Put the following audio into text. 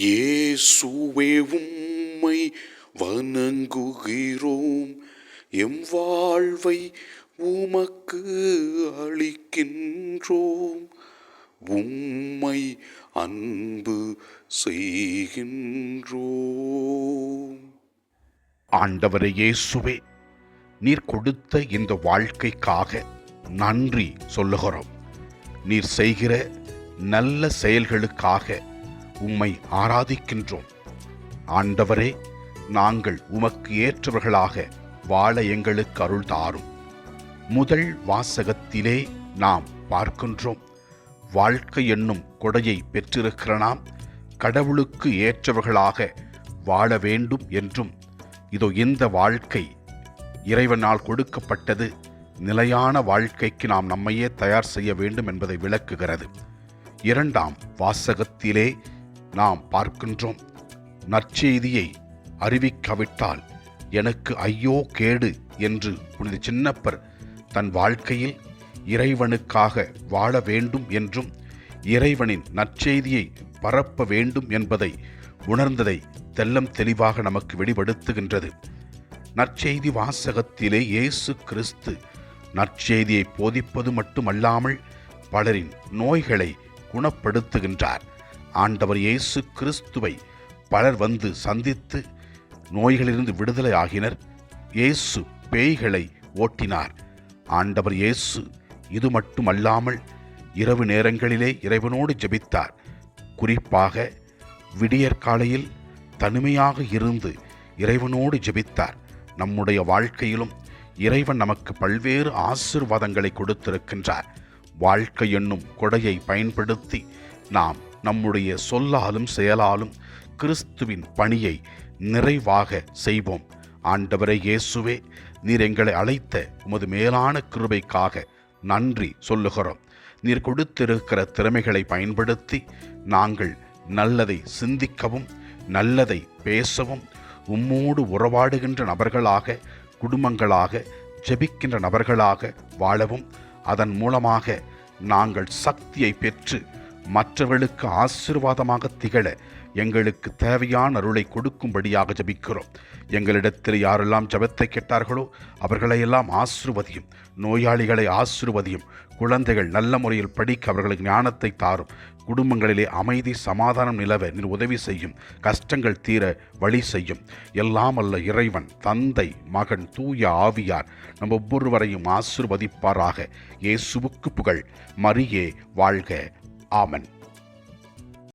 இயேசுவே உம்மை வணங்குகிறோம். எம் வாழ்வை உமக்கு அளிக்கின்றோம். உம்மை அன்பு செய்கின்றோம். ஆண்டவரே இயேசுவே நீர் கொடுத்த இந்த வாழ்க்கைக்காக நன்றி சொல்லுகிறோம். நீர் செய்கிற நல்ல செயல்களுக்காக உம்மை ஆராதிக்கின்றோம். ஆண்டவரே நாங்கள் உமக்கு ஏற்றவர்களாக வாழ எங்களுக்கு அருள் தாரும். முதல் வாசகத்திலே நாம் பார்க்கின்றோம். வாழ்க்கை என்னும் கொடையை பெற்றிருக்கிற நாம் கடவுளுக்கு ஏற்றவர்களாக வாழ வேண்டும் என்றும் இதோ இந்த வாழ்க்கை இறைவனால் கொடுக்கப்பட்டது நிலையான வாழ்க்கைக்கு நாம் நம்மையே தயார் செய்ய வேண்டும் என்பதை விளக்குகிறது. இரண்டாம் வாசகத்திலே நாம் பார்க்கின்றோம். நற்செய்தியை அறிவிக்காவிட்டால் எனக்கு ஐயோ கேடு என்று புனித சின்னப்பர் தன் வாழ்க்கையில் இறைவனுக்காக வாழ வேண்டும் என்றும் இறைவனின் நற்செய்தியை பரப்ப வேண்டும் என்பதை உணர்ந்ததை தெல்லம் தெளிவாக நமக்கு வெளிப்படுத்துகின்றது. நற்செய்தி வாசகத்திலே இயேசு கிறிஸ்து நற்செய்தியை போதிப்பது மட்டுமல்லாமல் பலரின் நோய்களை குணப்படுத்துகின்றார். ஆண்டவர் இயேசு கிறிஸ்துவை பலர் வந்து சந்தித்து நோய்களிலிருந்து விடுதலை ஆகினர். இயேசு பேய்களை ஓட்டினார். ஆண்டவர் இயேசு இது மட்டுமல்லாமல் இரவு நேரங்களிலே இறைவனோடு ஜெபித்தார். குறிப்பாக விடியற்காலையில் தனிமையாக இருந்து இறைவனோடு ஜெபித்தார். நம்முடைய வாழ்க்கையிலும் இறைவன் நமக்கு பல்வேறு ஆசிர்வாதங்களை கொடுத்திருக்கின்றார். வாழ்க்கை என்னும் கொடையை பயன்படுத்தி நாம் நம்முடைய சொல்லாலும் செயலாலும் கிறிஸ்துவின் பணியை நிறைவாக செய்வோம். ஆண்டவரை இயேசுவே நீர் எங்களை அழைத்த உமது மேலான கிருபைக்காக நன்றி சொல்லுகிறோம். நீர் கொடுத்திருக்கிற திறமைகளை பயன்படுத்தி நாங்கள் நல்லதை சிந்திக்கவும் நல்லதை பேசவும் உம்மோடு உறவாடுகின்ற நபர்களாக குடும்பங்களாக ஜெபிக்கின்ற நபர்களாக வாழவும். அதன் மூலமாக நாங்கள் சக்தியை பெற்று மற்றவர்களுக்கு ஆசீர்வாதமாக திகழ எங்களுக்கு தேவையான அருளை கொடுக்கும்படியாக ஜபிக்கிறோம். எங்களிடத்தில் யாரெல்லாம் ஜபத்தை கேட்டார்களோ அவர்களையெல்லாம் ஆசிர்வதியும் நோயாளிகளை ஆசிர்வதியும் குழந்தைகள் நல்ல முறையில் படிக்க அவர்களுக்கு ஞானத்தை தாரும் குடும்பங்களிலே அமைதி சமாதானம் நிலவ நீர் உதவி செய்யும் கஷ்டங்கள் தீர வழி செய்யும். எல்லாம் அல்ல இறைவன் தந்தை மகன் தூய ஆவியார் நம் ஒவ்வொருவரையும் ஆசிர்வதிப்பாராக. இயேசுவுக்கு புகழ். மரியே வாழ்க Amen.